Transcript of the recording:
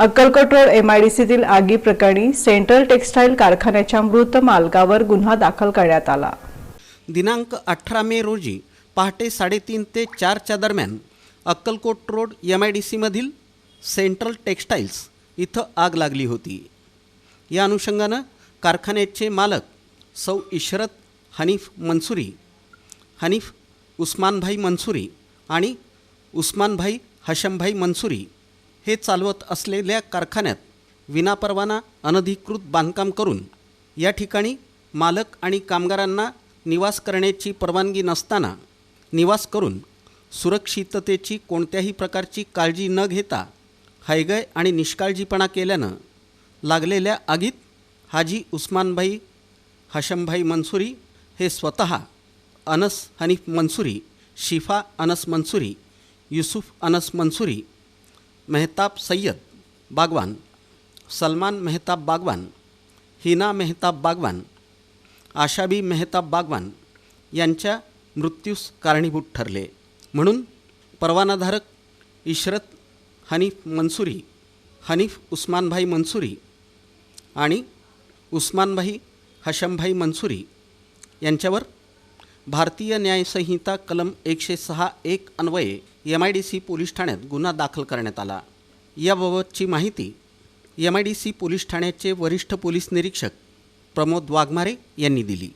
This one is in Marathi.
अक्कलकोट रोड एमआयडीसीतील आगी प्रकरणी सेंट्रल टेक्स्टाईल कारखान्याच्या मृत मालकावर गुन्हा दाखल करण्यात आला. दिनांक अठरा मे रोजी पहाटे साडेतीन ते चारच्या दरम्यान Akkalkot road M I D सीमधील central textiles इथं आग लागली होती. या अनुषंगानं कारखान्याचे मालक सौ इशरत हनीफ मनसुरी हनीफ उस्मानभाई मनसुरी आणि उस्मानभाई हशमभाई मनसुरी हे चालवत असलेल्या कारखान्यात विनापरवाना अनधिकृत बांधकाम करून या ठिकाणी मालक आणि कामगारांना निवास करण्याची परवानगी नसताना निवास करून सुरक्षिततेची कोणत्याही प्रकारची काळजी न घेता हायगय आणि निष्काळजीपणा केल्यानं लागलेल्या आगीत हाजी उस्मानभाई हशमभाई मनसुरी हे स्वतः अनस हनीफ मनसुरी शिफा अनस मनसुरी युसुफ अनस मनसुरी मेहताब सय्यद बागवान सलमान मेहताब बागवान हिना मेहताब बागवान आशाबी मेहताब बागवान यांच्या मृत्यूस कारणीभूत ठरले. म्हणून परवानाधारक इशरत हनीफ मनसुरी हनीफ उस्मानभाई मनसुरी आणि उस्मानभाई हशमभाई मनसुरी यांच्यावर भारतीय न्यायसंहिता कलम एकशे सहा एक अन्वये M I D C police ठाण्यात गुन्हा दाखल करण्यात आला. याबाबतची माहिती M I D C police ठाण्याचे वरिष्ठ पोलीस निरीक्षक प्रमोद वाघमारे यांनी दिली.